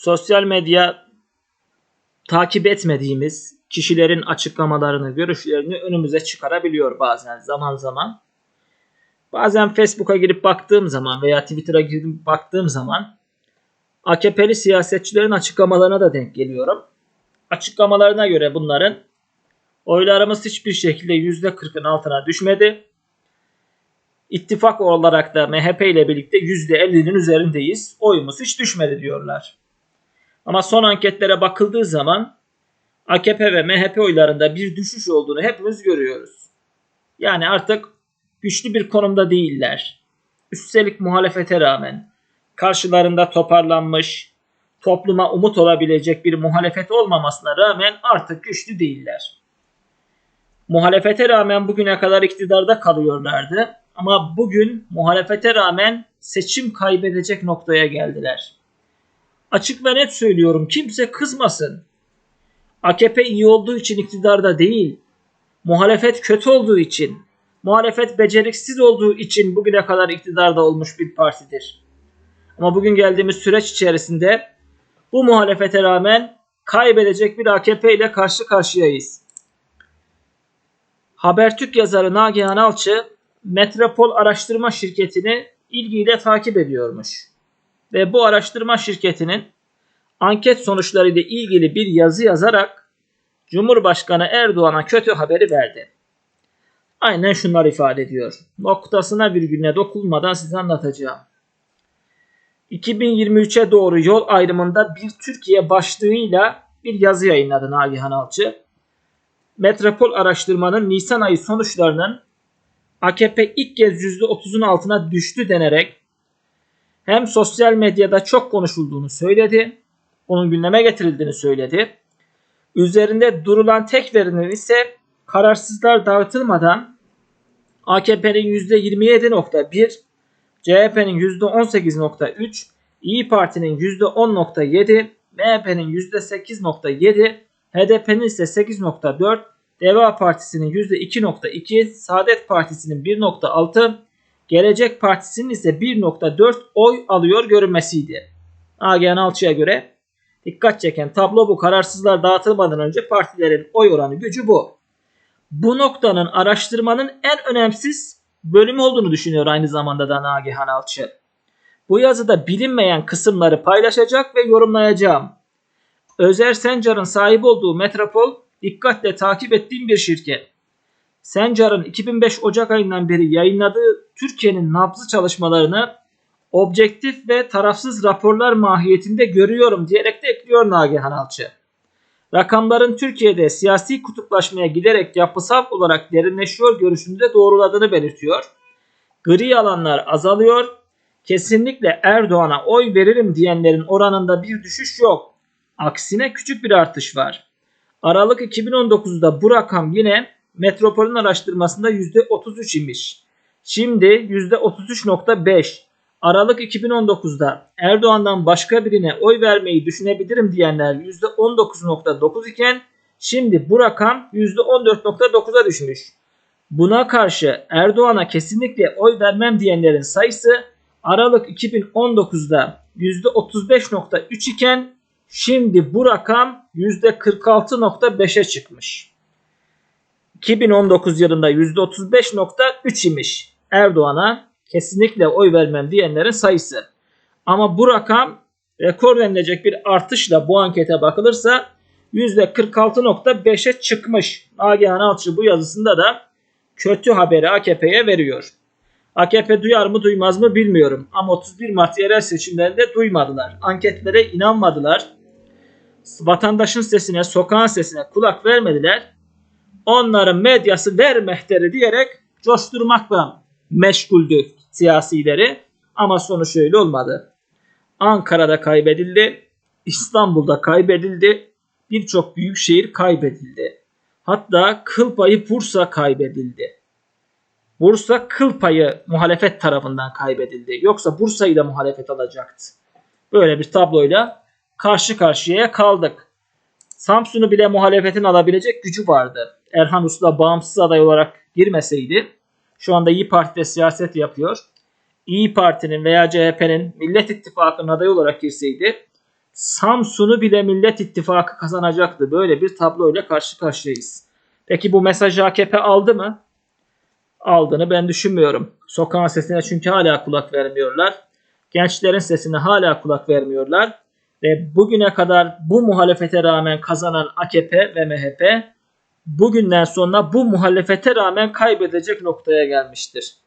sosyal medya takip etmediğimiz kişilerin açıklamalarını, görüşlerini önümüze çıkarabiliyor bazen zaman zaman. Bazen Facebook'a girip baktığım zaman veya Twitter'a girip baktığım zaman AKP'li siyasetçilerin açıklamalarına da denk geliyorum. Açıklamalarına göre bunların oylarımız hiçbir şekilde %40'ın altına düşmedi. İttifak olarak da MHP ile birlikte %50'nin üzerindeyiz. Oyumuz hiç düşmedi diyorlar. Ama son anketlere bakıldığı zaman AKP ve MHP oylarında bir düşüş olduğunu hepimiz görüyoruz. Yani artık güçlü bir konumda değiller. Üstelik muhalefete rağmen karşılarında toparlanmış, topluma umut olabilecek bir muhalefet olmamasına rağmen artık güçlü değiller. Muhalefete rağmen bugüne kadar iktidarda kalıyorlardı ama bugün muhalefete rağmen seçim kaybedecek noktaya geldiler. Açık ve net söylüyorum kimse kızmasın. AKP iyi olduğu için iktidarda değil, muhalefet kötü olduğu için, muhalefet beceriksiz olduğu için bugüne kadar iktidarda olmuş bir partidir. Ama bugün geldiğimiz süreç içerisinde bu muhalefete rağmen kaybedecek bir AKP ile karşı karşıyayız. Habertürk yazarı Nagihan Alçı Metropol Araştırma Şirketi'ni ilgiyle takip ediyormuş. Ve bu araştırma şirketinin anket sonuçlarıyla ilgili bir yazı yazarak Cumhurbaşkanı Erdoğan'a kötü haberi verdi. Aynen şunlar ifade ediyor. Noktasına virgülüne dokunmadan size anlatacağım. 2023'e doğru yol ayrımında bir Türkiye başlığıyla bir yazı yayınladı Nagihan Alçı. Metropol araştırmanın Nisan ayı sonuçlarının AKP ilk kez %30'un altına düştü denerek hem sosyal medyada çok konuşulduğunu söyledi, onun gündeme getirildiğini söyledi. Üzerinde durulan tek verinin ise kararsızlar dağıtılmadan AKP'nin %27.1, CHP'nin %18.3, İyi Parti'nin %10.7, MHP'nin %8.7, HDP'nin ise 8.4, Deva Partisi'nin %2.2, Saadet Partisi'nin 1.6, Gelecek Partisi'nin ise 1.4 oy alıyor görünmesiydi. Nagihan Alçı'ya göre dikkat çeken tablo bu. Kararsızlar dağıtılmadan önce partilerin oy oranı gücü bu. Bu noktanın araştırmanın en önemsiz bölümü olduğunu düşünüyor aynı zamanda da Nagihan Alçı. Bu yazıda bilinmeyen kısımları paylaşacak ve yorumlayacağım. Özer Sencar'ın sahip olduğu Metropol dikkatle takip ettiğim bir şirket. Sencar'ın 2005 Ocak ayından beri yayınladığı Türkiye'nin nabzı çalışmalarını objektif ve tarafsız raporlar mahiyetinde görüyorum diyerek de ekliyor Nagihan Alçı. Rakamların Türkiye'de siyasi kutuplaşmaya giderek yapısal olarak derinleşiyor görüşünü de doğruladığını belirtiyor. Gri alanlar azalıyor. Kesinlikle Erdoğan'a oy veririm diyenlerin oranında bir düşüş yok. Aksine küçük bir artış var. Aralık 2019'da bu rakam yine Metropol'ün araştırmasında %33 imiş. Şimdi %33.5. Aralık 2019'da Erdoğan'dan başka birine oy vermeyi düşünebilirim diyenler %19.9 iken şimdi bu rakam %14.9'a düşmüş. Buna karşı Erdoğan'a kesinlikle oy vermem diyenlerin sayısı Aralık 2019'da %35.3 iken şimdi bu rakam %46.5'e çıkmış. 2019 yılında %35.3 imiş Erdoğan'a kesinlikle oy vermem diyenlerin sayısı. Ama bu rakam rekor denilecek bir artışla bu ankete bakılırsa %46.5'e çıkmış. Nagihan Alçı bu yazısında da kötü haberi AKP'ye veriyor. AKP duyar mı duymaz mı bilmiyorum ama 31 Mart yerel seçimlerinde duymadılar. Anketlere inanmadılar. Vatandaşın sesine, sokağın sesine kulak vermediler. Onların medyası ver mehteri diyerek coşturmakla meşguldü siyasileri ama sonuç öyle olmadı. Ankara'da kaybedildi, İstanbul'da kaybedildi, birçok büyük şehir kaybedildi. Hatta kıl payı Bursa kaybedildi. Bursa kıl payı muhalefet tarafından kaybedildi. Yoksa Bursa'yı da muhalefet alacaktı. Böyle bir tabloyla karşı karşıya kaldık. Samsun'u bile muhalefetin alabilecek gücü vardı. Erhan Uslu bağımsız aday olarak girmeseydi şu anda İyi Parti'de siyaset yapıyor. İyi Parti'nin veya CHP'nin Millet İttifakı'nın adayı olarak girseydi Samsun'u bile Millet İttifakı kazanacaktı. Böyle bir tabloyla karşı karşıyayız. Peki bu mesajı AKP aldı mı? Aldığını ben düşünmüyorum. Sokağın sesine çünkü hala kulak vermiyorlar. Gençlerin sesine hala kulak vermiyorlar. Ve bugüne kadar bu muhalefete rağmen kazanan AKP ve MHP bugünden sonra bu muhalefete rağmen kaybedecek noktaya gelmiştir.